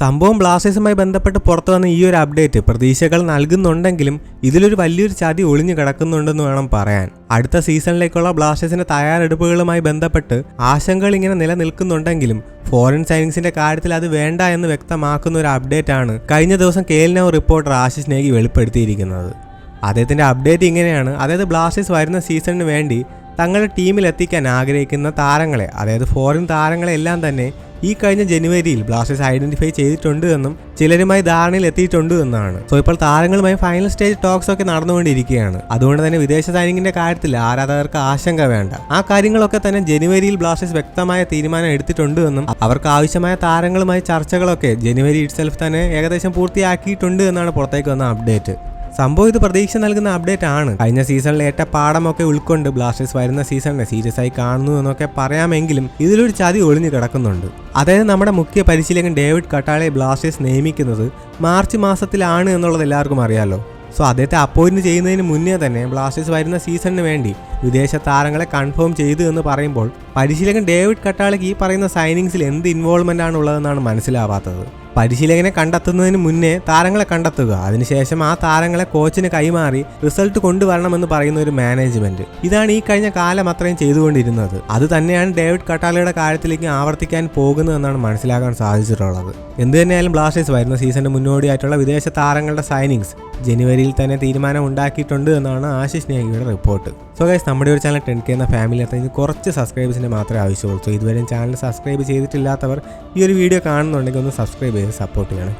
സംഭവം ബ്ലാസ്റ്റേഴ്സുമായി ബന്ധപ്പെട്ട് പുറത്തു വന്ന ഈ ഒരു അപ്ഡേറ്റ് പ്രതീക്ഷകൾ നൽകുന്നുണ്ടെങ്കിലും ഇതിലൊരു വലിയൊരു ചതി ഒളിഞ്ഞു കിടക്കുന്നുണ്ടെന്ന് വേണം പറയാൻ. അടുത്ത സീസണിലേക്കുള്ള ബ്ലാസ്റ്റേഴ്സിന്റെ തയ്യാറെടുപ്പുകളുമായി ബന്ധപ്പെട്ട് ആശങ്കകൾ ഇങ്ങനെ നിലനിൽക്കുന്നുണ്ടെങ്കിലും ഫോറിൻ സൈനിങ്സിന്റെ കാര്യത്തിൽ അത് വേണ്ട എന്ന് വ്യക്തമാക്കുന്ന ഒരു അപ്ഡേറ്റ് ആണ് കഴിഞ്ഞ ദിവസം K L reporter Ashish Negi വെളിപ്പെടുത്തിയിരിക്കുന്നത്. അദ്ദേഹത്തിന്റെ അപ്ഡേറ്റ് ഇങ്ങനെയാണ്. അതായത് ബ്ലാസ്റ്റേഴ്സ് വരുന്ന സീസണിന് വേണ്ടി തങ്ങളുടെ ടീമിൽ എത്തിക്കാൻ ആഗ്രഹിക്കുന്ന താരങ്ങളെ അതായത് ഫോറിൻ താരങ്ങളെ എല്ലാം തന്നെ ഈ കഴിഞ്ഞ ജനുവരിയിൽ ബ്ലാസ്റ്റേഴ്സ് ഐഡന്റിഫൈ ചെയ്തിട്ടുണ്ട് എന്നും ചിലരുമായി ധാരണയിൽ എത്തിയിട്ടുണ്ട് എന്നാണ്. സോ ഇപ്പോൾ താരങ്ങളുമായി ഫൈനൽ സ്റ്റേജ് ടോക്സ് ഒക്കെ നടന്നുകൊണ്ടിരിക്കുകയാണ്. അതുകൊണ്ട് തന്നെ വിദേശ സൈനികന്റെ കാര്യത്തിൽ ആരാധകർക്ക് ആശങ്ക വേണ്ട. ആ കാര്യങ്ങളൊക്കെ തന്നെ ജനുവരിയിൽ ബ്ലാസ്റ്റേഴ്സ് വ്യക്തമായ തീരുമാനം എടുത്തിട്ടുണ്ട് എന്നും അവർക്ക് ആവശ്യമായ താരങ്ങളുമായി ചർച്ചകളൊക്കെ ജനുവരി ഇറ്റ്സെൽഫ് തന്നെ ഏകദേശം പൂർത്തിയാക്കിയിട്ടുണ്ട് എന്നാണ് പുറത്തേക്ക് വന്ന അപ്ഡേറ്റ് സംഭവം ഇത് പ്രതീക്ഷ നൽകുന്ന അപ്ഡേറ്റ് ആണ്. കഴിഞ്ഞ സീസണിൽ ഏറ്റ പാഠമൊക്കെ ഉൾക്കൊണ്ട് ബ്ലാസ്റ്റേഴ്സ് വരുന്ന സീസണിനെ സീരിയസ് ആയി കാണുന്നു എന്നൊക്കെ പറയാമെങ്കിലും ഇതിലൊരു ചതി ഒളിഞ്ഞു കിടക്കുന്നുണ്ട്. അതായത് നമ്മുടെ മുഖ്യ പരിശീലകൻ ഡേവിഡ് കട്ടാളെ ബ്ലാസ്റ്റേഴ്സ് നിയമിക്കുന്നത് മാർച്ച് മാസത്തിലാണ് എന്നുള്ളത് എല്ലാവർക്കും അറിയാലോ. സോ അദ്ദേഹത്തെ അപ്പോയിന്റ് ചെയ്യുന്നതിന് മുന്നേ തന്നെ ബ്ലാസ്റ്റേഴ്സ് വരുന്ന സീസണിന് വേണ്ടി വിദേശ താരങ്ങളെ കൺഫേം ചെയ്തു എന്ന് പറയുമ്പോൾ പരിശീലകൻ ഡേവിഡ് കട്ടാളയ്ക്ക് ഈ പറയുന്ന സൈനിങ്സിൽ എന്ത് ഇൻവോൾവ്മെന്റ് ആണ് ഉള്ളതെന്നാണ് മനസ്സിലാവാത്തത്. പരിശീലകനെ കണ്ടെത്തുന്നതിന് മുന്നേ താരങ്ങളെ കണ്ടെത്തുക. അതിനുശേഷം ആ താരങ്ങളെ കോച്ചിന് കൈമാറി റിസൾട്ട് കൊണ്ടുവരണമെന്ന് പറയുന്ന ഒരു മാനേജ്മെന്റ്. ഇതാണ് ഈ കഴിഞ്ഞ കാലം അത്രയും ചെയ്തുകൊണ്ടിരുന്നത്. അത് തന്നെയാണ് ഡേവിഡ് കട്ടാലയുടെ കാര്യത്തിലേക്ക് ആവർത്തിക്കാൻ പോകുന്നതെന്നാണ് മനസ്സിലാക്കാൻ സാധിച്ചിട്ടുള്ളത്. എന്ത് തന്നെയായാലും ബ്ലാസ്റ്റേഴ്സ് വരുന്ന സീസണിന് മുന്നോടിയായിട്ടുള്ള വിദേശ താരങ്ങളുടെ സൈനിങ്സ് ജനുവരിയിൽ തന്നെ തീരുമാനം ഉണ്ടാക്കിയിട്ടുണ്ട് എന്നാണ് ആശിഷ് നേഹിയുടെ റിപ്പോർട്ട്. സോ ഗൈസ് നമ്മുടെ ഒരു ചാനൽ ടെൻ കെ എന്ന ഫാമിലി അത്രയും കുറച്ച് സബ്സ്ക്രൈബേഴ്സിന് മാത്രമേ ആവശ്യമുള്ളൂ. സോ ഇതുവരെയും ചാനൽ സബ്സ്ക്രൈബ് ചെയ്തിട്ടില്ലാത്തവർ ഈ ഒരു വീഡിയോ കാണുന്നുണ്ടെങ്കിൽ ഒന്ന് സബ്സ്ക്രൈബ് ചെയ്ത് സപ്പോർട്ട് ചെയ്യണം.